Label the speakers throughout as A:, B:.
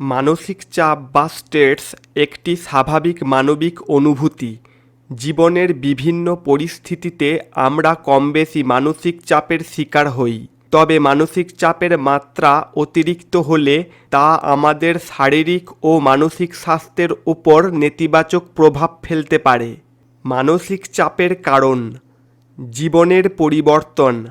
A: মানসিক চাপ বা স্ট্রেস একটি স্বাভাবিক মানবিক অনুভূতি। জীবনের বিভিন্ন পরিস্থিতিতে আমরা কমবেশি মানসিক চাপের শিকার হই। তবে মানসিক চাপের মাত্রা অতিরিক্ত হলে তা আমাদের শারীরিক ও মানসিক স্বাস্থ্যের উপর নেতিবাচক প্রভাব ফেলতে পারে। মানসিক চাপের কারণ, জীবনের পরিবর্তন,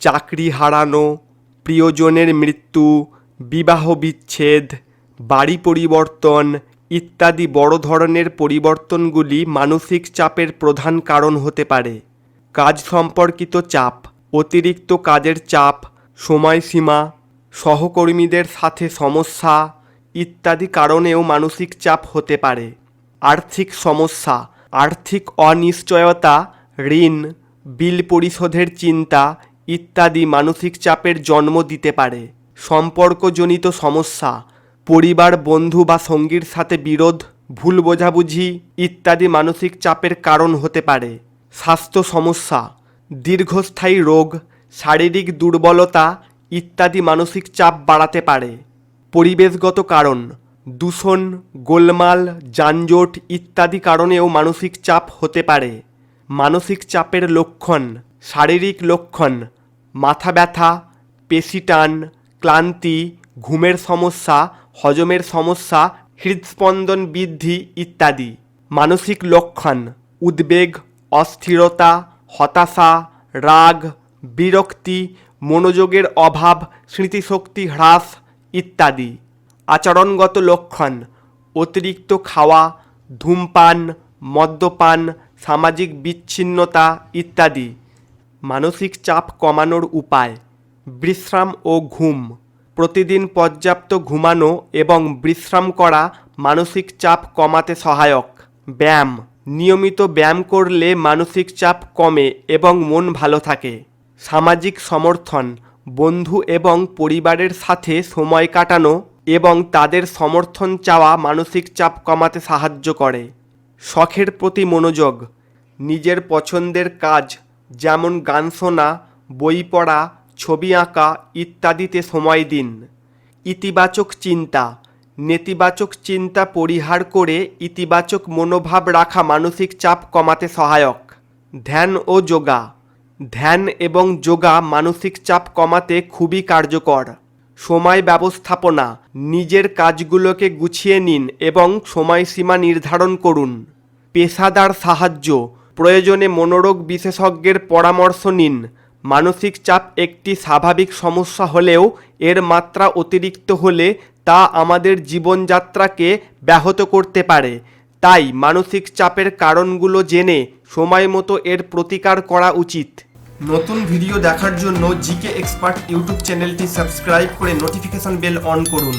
A: চাকরি হারানো, প্রিয়জনের মৃত্যু, বিবাহ বিচ্ছেদ বাড়ি পরিবর্তন ইত্যাদি বড় ধরনের পরিবর্তনগুলি মানসিক চাপের প্রধান কারণ হতে পারে। কাজ সম্পর্কিত চাপ, অতিরিক্ত কাজের চাপ, সময়সীমা, সহকর্মীদের সাথে সমস্যা ইত্যাদি কারণেও মানসিক চাপ হতে পারে। আর্থিক সমস্যা, আর্থিক অনিশ্চয়তা, ঋণ, বিল পরিশোধের চিন্তা ইত্যাদি মানসিক চাপের জন্ম দিতে পারে। সম্পর্কজনিত সমস্যা পরিবার, বন্ধু বা সঙ্গীর সাথে বিরোধ, ভুল বোঝাবুঝি ইত্যাদি মানসিক চাপের কারণ হতে পারে। স্বাস্থ্য সমস্যা, দীর্ঘস্থায়ী রোগ, শারীরিক দুর্বলতা ইত্যাদি মানসিক চাপ বাড়াতে পারে। পরিবেশগত কারণ, দূষণ, গোলমাল, যানজট ইত্যাদি কারণেও মানসিক চাপ হতে পারে। মানসিক চাপের লক্ষণ, শারীরিক লক্ষণ, মাথা ব্যথা, পেশি টান, ক্লান্তি, ঘুমের সমস্যা হজমের সমস্যা, হৃদস্পন্দন বৃদ্ধি ইত্যাদি। মানসিক লক্ষণ, উদ্বেগ, অস্থিরতা, হতাশা, রাগ, বিরক্তি, মনোযোগের অভাব, স্মৃতিশক্তি হ্রাস ইত্যাদি। আচরণগত লক্ষণ, অতিরিক্ত খাওয়া, ধূমপান, মদ্যপান, সামাজিক বিচ্ছিন্নতা ইত্যাদি। মানসিক চাপ কমানোর উপায়, বিশ্রাম ও ঘুম। প্রতিদিন পর্যাপ্ত ঘুমানো এবং বিশ্রাম করা মানসিক চাপ কমাতে সহায়ক। ব্যায়াম। নিয়মিত ব্যায়াম করলে মানসিক চাপ কমে এবং মন ভালো থাকে। সামাজিক সমর্থন। বন্ধু এবং পরিবারের সাথে সময় কাটানো এবং তাদের সমর্থন চাওয়া মানসিক চাপ কমাতে সাহায্য করে। শখের প্রতি মনোযোগ। নিজের পছন্দের কাজ, যেমন গান শোনা, বই পড়া ছবি আঁকা ইত্যাদিতে সময় দিন। ইতিবাচক চিন্তা, নেতিবাচক চিন্তা পরিহার করে ইতিবাচক মনোভাব রাখা মানসিক চাপ কমাতে সহায়ক। ধ্যান ও যোগা। ধ্যান এবং যোগা মানসিক চাপ কমাতে খুবই কার্যকর। সময় ব্যবস্থাপনা, নিজের কাজগুলোকে গুছিয়ে নিন এবং সময়সীমা নির্ধারণ করুন। পেশাদার সাহায্য, প্রয়োজনে মনোরোগ বিশেষজ্ঞের পরামর্শ নিন। মানসিক চাপ একটি স্বাভাবিক সমস্যা হলেও এর মাত্রা অতিরিক্ত হলে তা আমাদের জীবনযাত্রাকে ব্যাহত করতে পারে। তাই মানসিক চাপের কারণগুলো জেনে সময় মতো এর প্রতিকার করা উচিত। নতুন ভিডিও দেখার জন্য জিকে এক্সপার্ট ইউটিউব চ্যানেলটি সাবস্ক্রাইব করে নোটিফিকেশন বেল অন করুন।